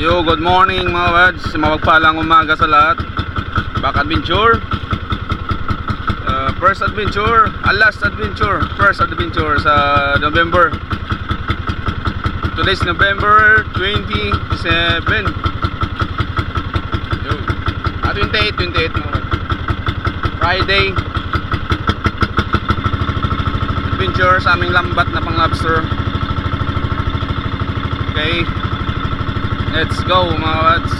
Yo, good morning mga wads. Mapagpalang umaga sa lahat. Back adventure. Uh, first adventure, ah, last adventure, first adventure sa November. Today's November 27. Yo. Ah, 28, 28 mga wads. Friday. Adventure sa aming lambat na pang lobster. Okay. Let's go mga wads.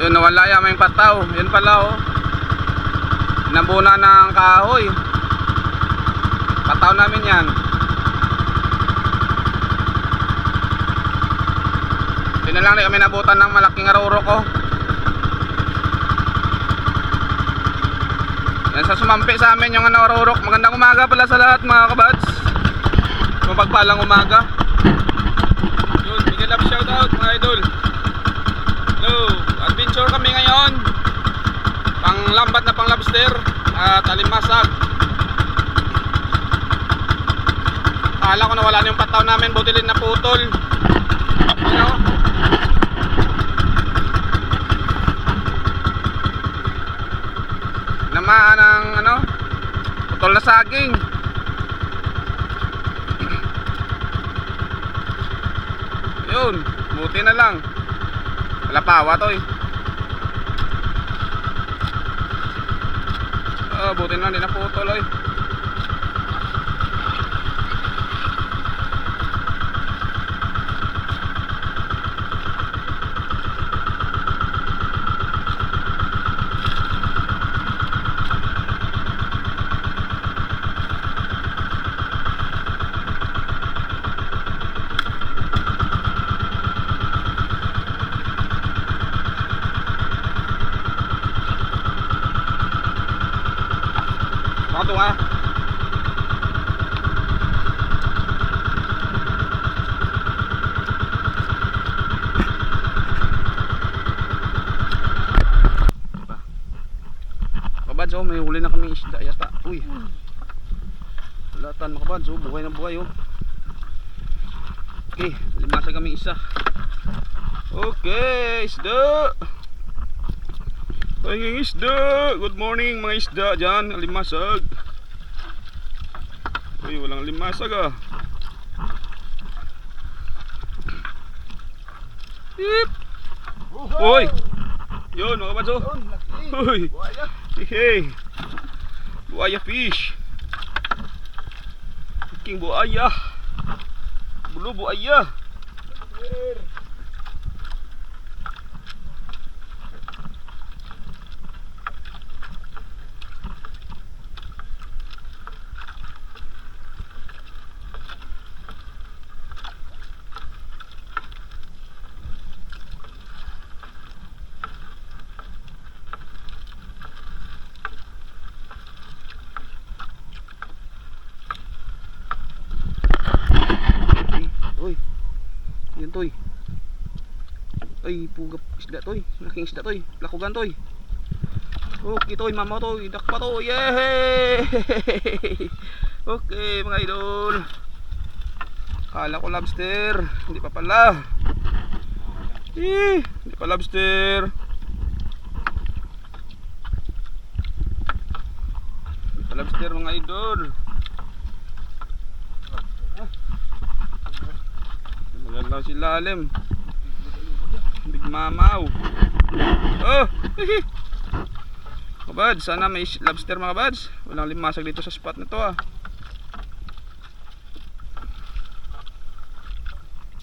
Yun, nawala yung aming pataw. Yun pala oh. Nabuna ng kahoy. Pataw namin yan. Yun na lang rin kami nabutan ng malaking arurok oh. Yan sa sumampi sa amin yung ano arurok. Magandang umaga pala sa lahat mga kabads. Mapagpalang umaga. Yun, bigyan love shoutout mga idol. Hello, adventure kami ngayon. Pang lambat na pang lobster at alimasag. Akala ko nawala na yung pataw namin, buti din naputol. Ano? Namaan ng ano? Putol na saging. Yun, buti na lang. Kalapawa to eh. Ah, buti na, hindi naputol eh. Baka ito nga. Kabads oh, may huli na kami isda yata. Uy. Latan mga kabads oh, buhay na buhay oh. Okay, limasa kami isa. Okay, isda. Pahinging isda. Good morning mga isda dyan. Limasag. Uy, walang limasag ah. Hip. Uy. Yun mga kabads oh. Uy. Hey. Buaya fish. King buaya. Bulu buaya. Uy. Yan toy. Ay, pugap isda toy. Malaking isda toy. Lakugan toy. Okay toy, mama toy. Dakpa toy. Yay! Okay, mga idol. Kala ko lobster. Hindi pa pala. Eh, hindi pa lobster. Hindi pa lobster mga idol. Magalaw si lalim. Big mamaw. Oh! Kabads, sana may lobster mga kabads. Walang limasag dito sa spot na to ah.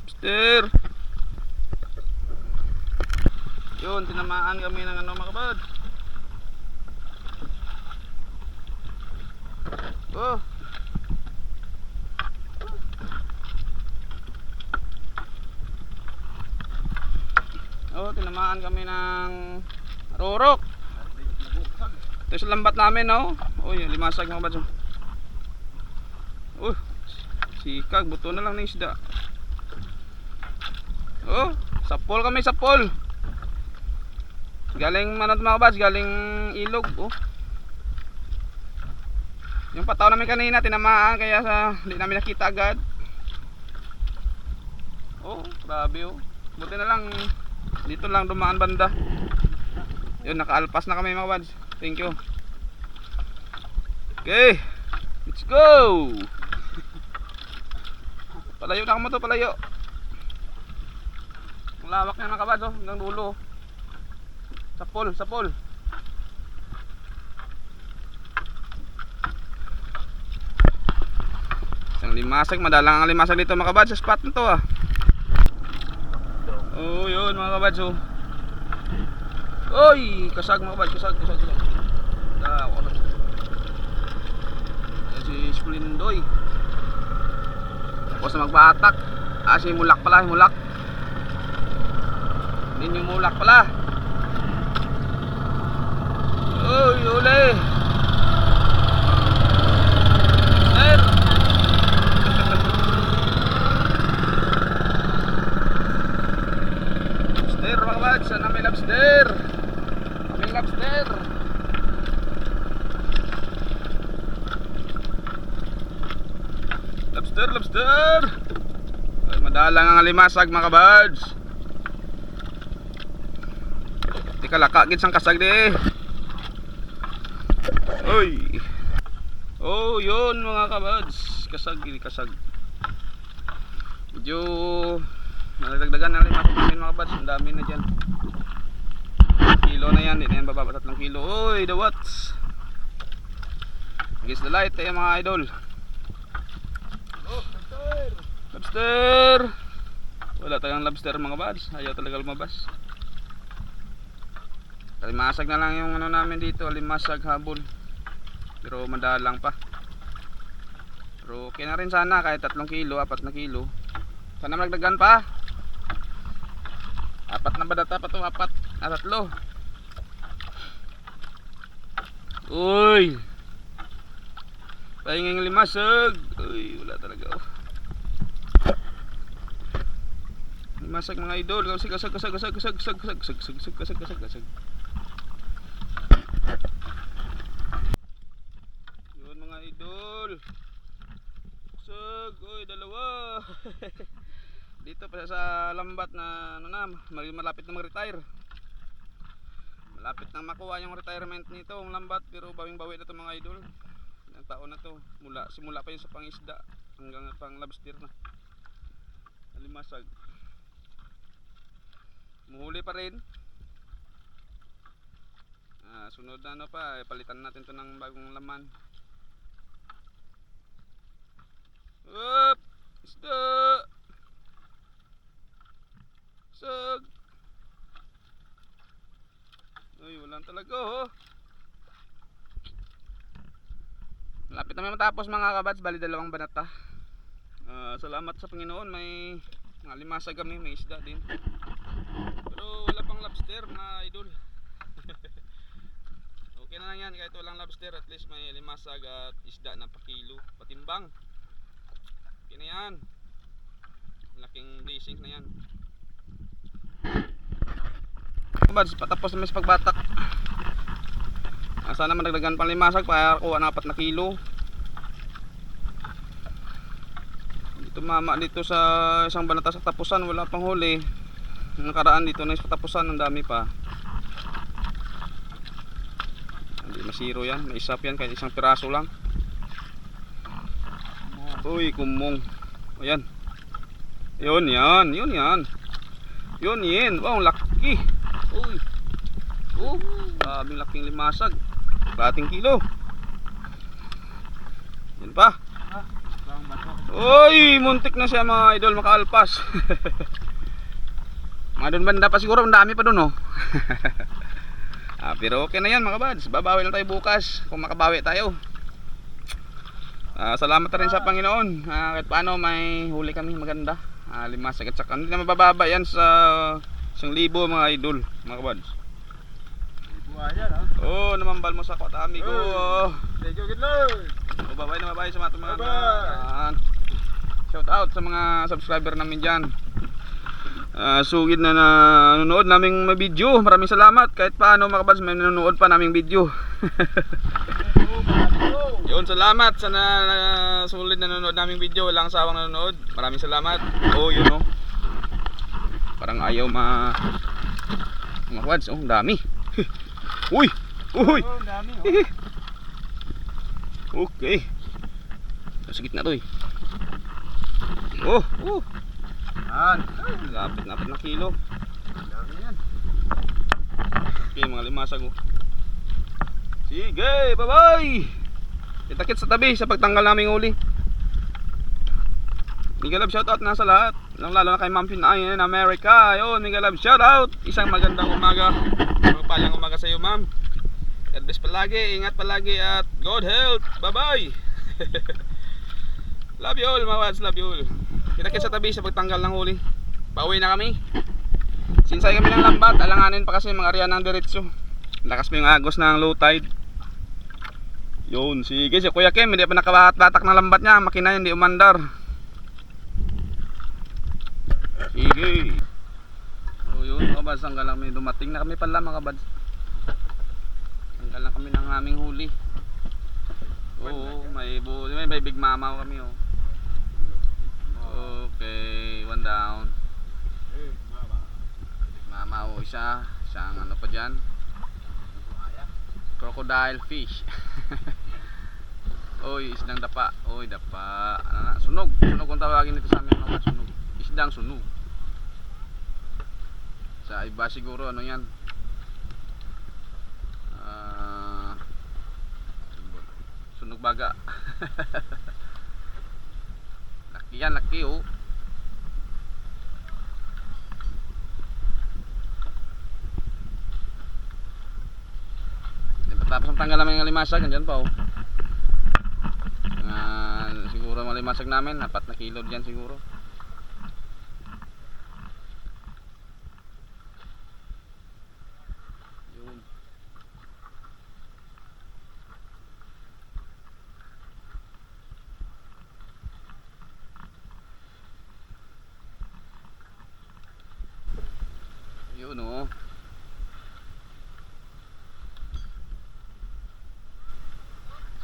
Lobster! Yun, tinamaan kami ng ano mga kabads. Oh! Oh, tinamaan kami ng rorok. Ito sa lambat namin, no? Uy, limasag mga badso. Uh, sikag, buto na lang ng isda. Oh, sapol kami, sapol. Galing manat mga bads, galing ilog. Oh, Yung pataw namin kanina, tinamaan, kaya sa, hindi namin nakita agad. Oh, grabe oh. Buti na lang, dito lang dumaan banda. Yun, nakaalpas na kami mga buds. Thank you. Okay, let's go! Palayo na mo to, palayo. Ang lawak niya mga kabads oh, hanggang dulo. Sa pool, sa pool. Isang limasag, madalang ang limasag dito mga kabads sa spot na to ah. Yun mga kabads oh. Oy, kasag mga kabads, kasag, kasag, kasag. Ah, ako na. Yan si Splindoy. Tapos na magpatak. Ah, si Mulak pala, Mulak. Hindi yung Mulak pala. Uy, uli. Sir. lobster mga kabads, sana may lobster. May lobster. Lobster, lobster. Ay, madalang ang alimasag mga kabads. Di ka lakagit sang kasag di. Oy. Oh, yun mga kabads. Kasag, kasag. Medyo nalagdagan na limasag namin mga kabads. Ang dami na dyan. Kilo na yan, hindi yan bababa tatlong kilo. Oy, the watts. Against the light, eh mga idol. Lobster! Wala tayong lobster mga bads. Ayaw talaga lumabas. Limasag na lang yung ano namin dito. Limasag habol. Pero madalang pa. Pero okay na rin sana kahit 3 kilo, 4 na kilo. Sana magdagan pa. Apat na ba data pa to? Apat. Ah, tatlo. Uy! Pahinging limasag. Uy, wala talaga. Oh. Limasag mga idol. Kasag, kasag, kasag, kasag, kasag, kasag, kasag, kasag, kasag, kasag, kasag, kasag. Yun mga idol. Kasag. Uy, dalawa. Dito pa sa lambat na ano na, mal- malapit na mag-retire. Malapit na makuha yung retirement nito, ang lambat, pero bawing-bawi na to mga idol. Ilang taon na to, mula simula pa yun sa pangisda hanggang pang lobster na. Alimasag. Muhuli pa rin. Ah, sunod na ano pa, eh, palitan natin to ng bagong laman. Up! Isda! Sag! Uy, wala talaga oh. Malapit na may matapos mga kabats, bali dalawang banata. Ah, salamat sa Panginoon, may mga limasag kami, may isda din. Pero wala pang lobster na idol. okay na lang yan, kahit walang lobster, at least may limasag at isda na pa kilo, patimbang. Okay na yan. Laking blessing na yan. Bads, patapos namin sa pagbatak. Ah, sana madagdagan pang limasag para kuha ng 4 na kilo. Dito mama dito sa isang banata sa tapusan wala pang huli. Nakaraan dito na sa tapusan ang dami pa. Hindi masiro yan, may isap yan kahit isang piraso lang. Uy, kumong. Ayan. Yun yan, yun yan. Yun yan. Wow, laki. Daming laking limasag. Bating kilo. Yan pa. Uy, muntik na siya mga idol makaalpas. mga doon banda pa siguro, ang dami pa doon oh. ah, pero okay na yan mga bads. Babawi lang tayo bukas kung makabawi tayo. Ah, salamat na rin sa Panginoon. Ah, kahit paano may huli kami maganda. Ah, limasag at saka hindi na mabababa yan sa isang libo mga idol, mga kabads. Oh, namambal mo sa kotami ko. Oh. Thank you, good Lord. Oh, bye-bye na bye-bye sa mga mga. Shout out sa mga subscriber namin dyan. Ah, sugid na na nanonood naming may video. Maraming salamat. Kahit paano mga kabads, may nanonood pa naming video. Yun, salamat sa na, na- sulit na nanonood naming video. Walang sawang nanonood. Maraming salamat. Oh, yun oh. Parang ayaw ma... Mga wads, oh, dami. Uy! Uy! Oh, dami oh. Okay. Sa gitna to eh. Oh, oh. Yan. Lapit na na kilo. Dami yan. Okay, mga limasag oh. Sige, bye-bye! Kita-kits sa tabi sa pagtanggal naming uli. Miguel Love shoutout na sa lahat. Lalo na kay Ma'am Pinay in America. Yun, Miguel Love shoutout. Isang magandang umaga. Magpalang umaga sa iyo, Ma'am. God bless palagi, ingat palagi at God health. Bye-bye! love you all, mga wads, love you all. Kita-kits sa tabi sa pagtanggal ng uli. Pauwi na kami. Sinsay kami ng lambat, alanganin pa kasi mga area ng diretso. Lakas pa yung agos ng low tide. Yun, sige si Kuya Kim, hindi pa nakabahat-batak ng lambat niya, makina hindi umandar. Sige. O yun mga bads, hanggang lang may dumating na kami pala mga bads. Hanggang lang kami ng aming huli. Oo, may, bu may, may big mamaw kami oh. Okay, one down. Eh, mama. Mama o isa, isang ano pa dyan, crocodile fish. Oy, isdang dapa. Oy, dapa. Ano na? Sunog. Sunog ang tawagin nito sa amin mga sunog. Isdang sunog. Sa iba siguro ano yan? Ah, sunog baga. laki yan, laki oh. Tapos ang tanggal namin ng limasag, andyan pa oh. Ah, siguro mga limasag namin, apat na kilo diyan siguro. Yun. Yun oh.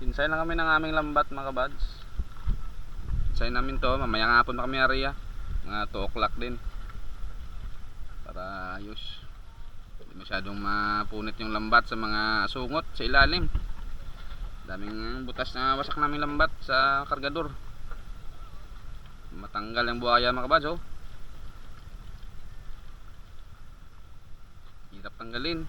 Sinsay lang kami ng aming lambat mga kabads. Sinsay namin to, mamaya nga hapon pa kami area. Mga 2 o'clock din. Para ayos. Hindi masyadong mapunit yung lambat sa mga sungot sa ilalim. Daming butas na wasak namin lambat sa kargador. Matanggal yung buhaya mga kabads oh. Hirap tanggalin.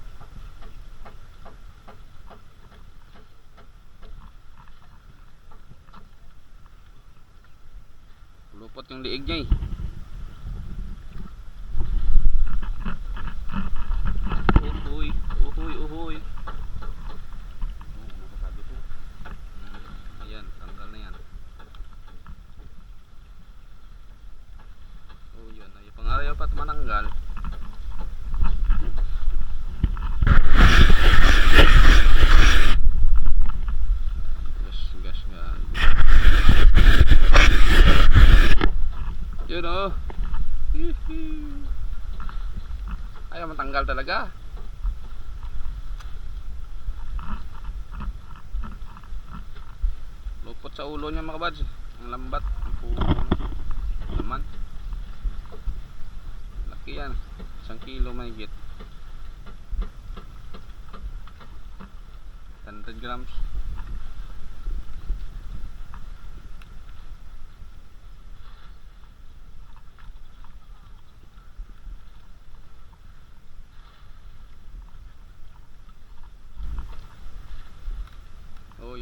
Lupot yung liig niya eh. Uhuy, uhuy, uhuy. Oh, nakasabi po. Hmm, ayan, tanggal na yan. Oh, yun. Ay, pangarayaw pa tumananggal. Gas, gas, gas. Yun oh. Hihi. Ayaw matanggal talaga. Lupot sa ulo niya mga kabads. Ang lambat. Ang puno. Laman. Laki yan. Isang kilo mahigit. 100 grams.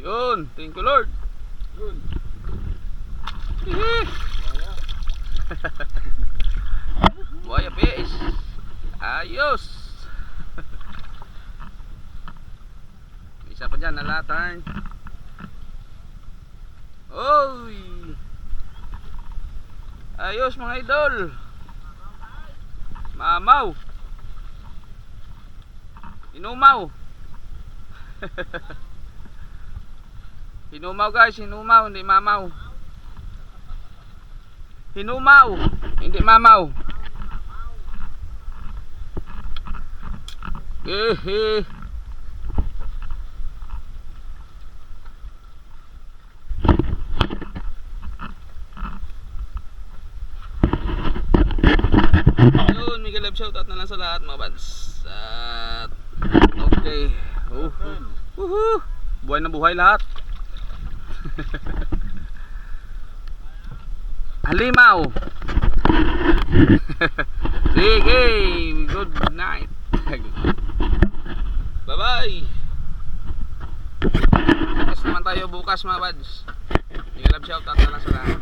Yun. Thank you, Lord. Yun. Hihi. Buhaya fish. Ayos. Isa pa dyan, nalatern. Oy. Ayos mga idol. Mamaw. Inumaw. Hinumaw guys, hinumaw, hindi mamaw. Hinumaw, hindi mamaw. Hehe. Yun, mega love shoutout na lang sa lahat mga bads. At, okay. Uh, uhuh. Buhay na buhay lahat. Halimaw. Sige, good night. Bye-bye. Bukas naman tayo bukas mga bads. Yung love shoutout na lang sa lahat.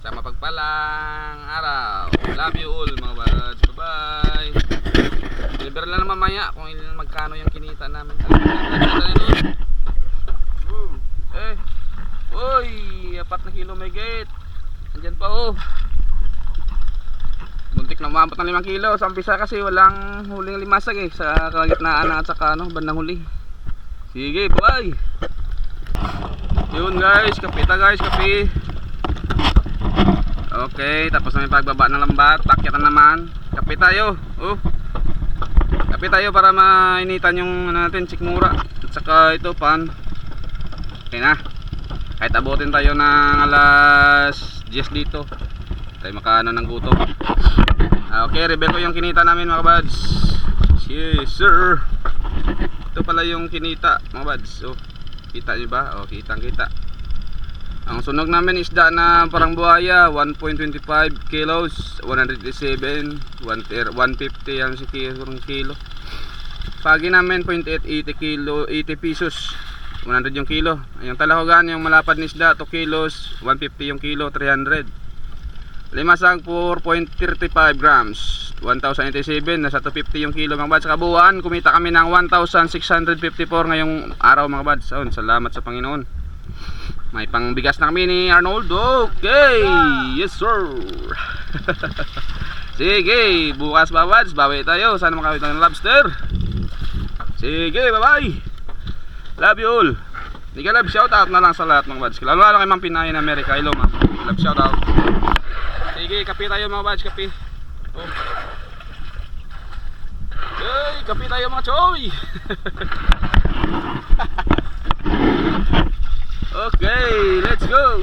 Sa mapagpalang araw. Love you all mga bads. Bye-bye. Deliver lang na mamaya kung ilan magkano. Ano yung kinita namin? Eh. Uy, apat na kilo may gate. Andyan pa oh. Muntik na umabot ng 5 kilo. Sa umpisa kasi walang huling limasag eh. Sa kalagitnaan na at saka ano, bandang huli. Sige, bye. Yun guys, kape ta guys, kape. Okay, tapos na yung pagbaba ng lambat. Takyat na naman. Kape tayo. Oh. Kape tayo para mainitan yung ano natin, sikmura. At saka ito, pan. Okay na. Kahit abutin tayo ng alas 10 dito. Tayo makaano ng gutom. Ah, okay, rebel ko yung kinita namin mga buds. Yes, sir. Ito pala yung kinita mga buds. So, kita nyo ba? O, kitang kita. Ang sunog namin isda na parang buhaya, 1.25 kilos, 187, 150 ang si kilo. Pagi namin 0.8, 80 kilo, 80 pesos. 100 yung kilo. Yung talahogan, yung malapad na isda, 2 kilos, 150 yung kilo, 300. Limasag 4.35 grams, 1,087, nasa 250 yung kilo mga bads. Kabuuan, kumita kami ng 1,654 ngayong araw mga bads. So, salamat sa Panginoon. May pangbigas na kami ni Arnold. Okay! Yes sir! Sige, bukas mga bawi tayo. Sana makawit ng lobster. Sige, bye-bye! Love you all. Hindi ka love shoutout na lang sa lahat mga bads. Lalo lalo kay Ma'am Pinay na America. Hello ma'am. Love shoutout. Sige, kape tayo mga bads. Kape. Oh. Hey, kape tayo mga choy. okay, let's go.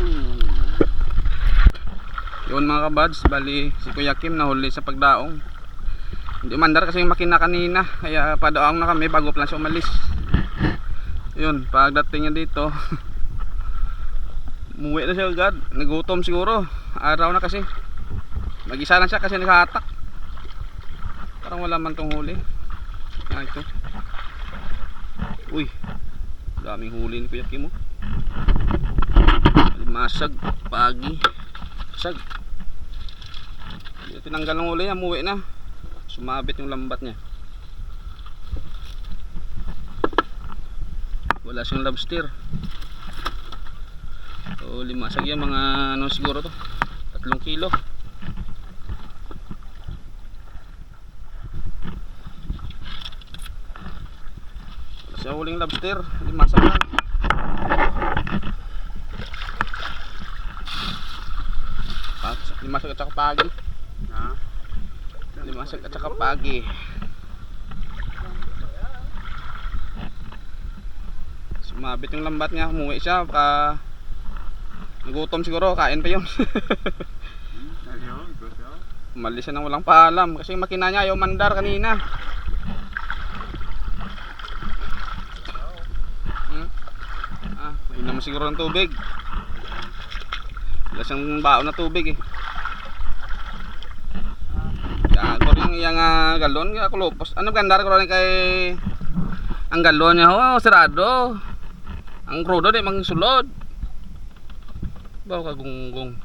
Yun mga kabads, bali si Kuya Kim nahuli sa pagdaong. Hindi mandar kasi yung makina kanina, kaya padaong na kami bago pa lang siya umalis yun pagdating niya dito umuwi na siya agad. Nagutom siguro. Araw na kasi. Mag isa lang siya kasi nakahatak parang wala man tong huli. Ah ito. Uy daming huli ni Kuya Kimo. Masag pagi. Sag tinanggal ng huli umuwi na. Sumabit yung lambat niya wala siyang lobster so limasag yan mga ano siguro to? Tatlong kilo. Siya huling lobster limasag lang Pat- limasag at saka pagi. Ha? limasag at saka pagi sumabit yung lambat niya umuwi siya ka nagutom siguro kain pa yun umalis siya nang walang paalam kasi makina niya ayaw mandar kanina hmm? ah naman siguro ng tubig wala siyang baon na tubig eh Gago rin yung uh, galon kulupos. Ano ganda ko rin kay ang galon niya oh, sirado. Ang krudo di mang sulod. Bawa ka gunggong.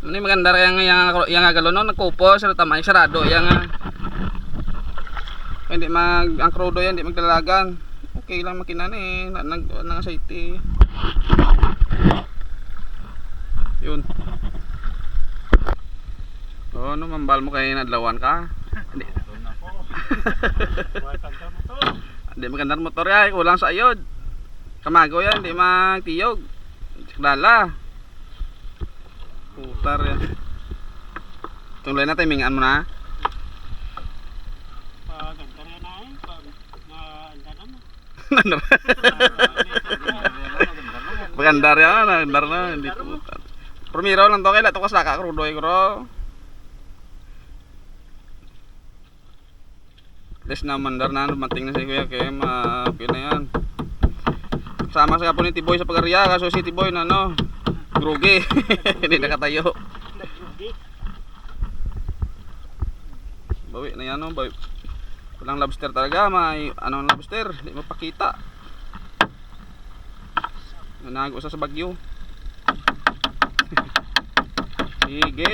Yung maganda rin yung, yung, yung galon no, nagkupos, sa tama yung sarado, yung ah, hindi mag ang krudo yan, hindi magdalagan. Okay lang makina na eh, na, nag nang aceite. Yun. Oh, ano mambal mo kay nadlawan ka? Hindi. Na. Hindi magandang motor yan, kulang sa ayod. Kamago yan, hindi magtiyog. Dala. Putar yan. Tunglay na timingan mo na. Paganda rin na eh. Pag na anda na mo. Ano? Ah, Magandar yan, magandar na. Hindi po. Primero lang to kaya to kasaka krudo ay kro. Des na mandar na dumating na si Kuya kaya ma okay na yan. Sama sa kapon ni Tiboy sa pagariya kaso si Tiboy na no. Grugi. Hindi nakatayo. Bawi na yan no, bawi. Walang lobster talaga, may ano lobster, hindi mapakita. Nanago sa bagyo. Sige.